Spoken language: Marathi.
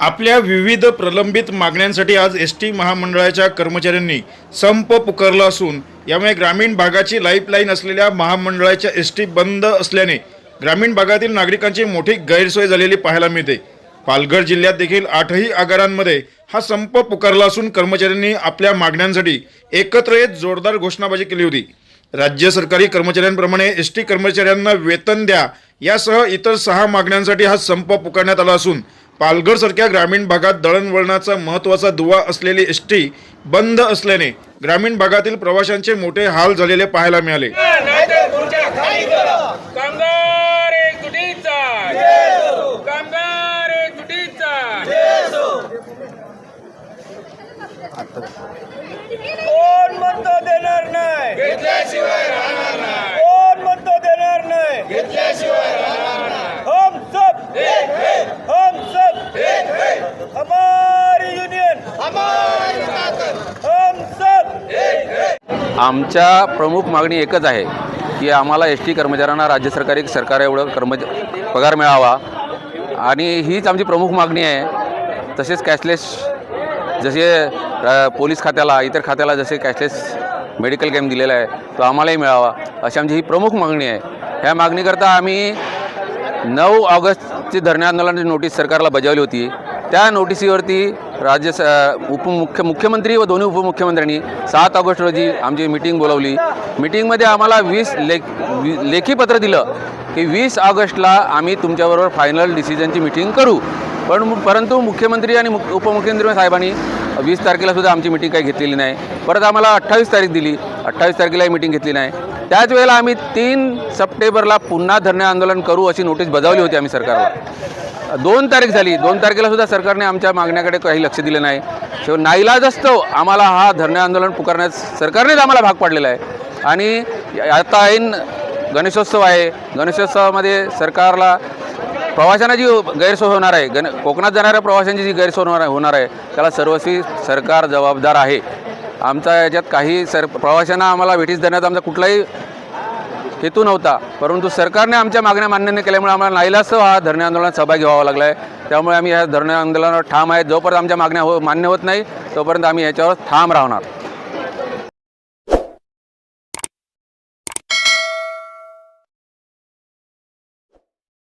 आपल्या विविध प्रलंबित मागण्यांसाठी आज एस टी महामंडळाच्या कर्मचाऱ्यांनी संप पुकारला असून यामुळे ग्रामीण भागाची लाईफलाईन असलेल्या महामंडळाच्या एस टी बंद असल्याने ग्रामीण भागातील नागरिकांची मोठी गैरसोय झालेली पाहायला मिळते. पालघर जिल्ह्यात देखील आठही आगारांमध्ये हा संप पुकारला असून कर्मचाऱ्यांनी आपल्या मागण्यांसाठी एकत्र येत जोरदार घोषणाबाजी केली होती. राज्य सरकारी कर्मचाऱ्यांप्रमाणे एस टी कर्मचाऱ्यांना वेतन द्या यासह इतर सहा मागण्यांसाठी हा संप पुकारण्यात आला असून पालघरसारख्या ग्रामीण भागात दळणवळणाचा महत्त्वाचा दुवा असलेली एस टी बंद असल्याने ग्रामीण भागातील प्रवाशांचे मोठे हाल झालेले पाहायला मिळाले. आमच्या प्रमुख मागणी एकच आहे की आम्हाला एस टी कर्मचाऱ्यांना राज्य सरकारी सरकार एवढं कर्मच पगार मिळावा. आणि हीच आमची प्रमुख मागणी आहे. तसेच कॅशलेस जसे पोलीस खात्याला इतर खात्याला जसे कॅशलेस मेडिकल कॅम्प दिलेला आहे तो आम्हालाही मिळावा. अशी आमची ही प्रमुख मागणी आहे. ह्या मागणीकरता आम्ही नऊ ऑगस्टची धरणे आंदोलनाची नोटीस सरकारला बजावली होती. त्या नोटिसीवरती राज्य स उपमुख्य मुख्यमंत्री व दोन्ही उपमुख्यमंत्र्यांनी सात ऑगस्ट रोजी आमची मिटिंग बोलावली. मिटिंगमध्ये आम्हाला वीस लेख वी- लेखी पत्र दिलं की वीस ऑगस्टला आम्ही तुमच्याबरोबर फायनल डिसिजनची मिटिंग करू. पण परंतु मुख्यमंत्री आणि मुख उपमुख्यमंत्री साहेबांनी वीस तारखेला सुद्धा आमची मिटिंग काही घेतलेली नाही. परत आम्हाला अठ्ठावीस तारीख दिली. अठ्ठावीस तारखेलाही मिटिंग घेतली नाही. त्याच वेळेला आम्ही तीन सप्टेंबरला पुन्हा धरणे आंदोलन करू अशी नोटीस बजावली होती आम्ही सरकारला. दोन तारीख झाली. दोन तारखेला सुद्धा सरकारने आमच्या मागण्याकडे काही लक्ष दिलं नाही. शेवट नाईलाजस्तव आम्हाला हा धरणे आंदोलन पुकारण्यास सरकारनेच आम्हाला भाग पाडलेला आहे. आणि आता ऐन गणेशोत्सव आहे. गणेशोत्सवामध्ये सरकारला प्रवाशांना जी गैरसोय होणार आहे गण कोकणात जाणाऱ्या प्रवाशांची जी गैरसोय होणार आहे होणार आहे त्याला सर्वस्वी सरकार जबाबदार आहे. आमचा याच्यात काही सर प्रवाशांना आम्हाला भेटीस देण्याचा आमचा कुठलाही हेतू नव्हता. परंतु सरकारने आमच्या मागण्या मान्य नाही केल्यामुळे आम्हाला नाईलाजसह हा धरणे आंदोलनात सहभागी व्हावा लागला आहे त्यामुळे आम्ही ह्या धरणे आंदोलनावर ठाम आहे जोपर्यंत आमच्या मागण्या हो मान्य होत नाही तोपर्यंत आम्ही याच्यावर ठाम राहणार.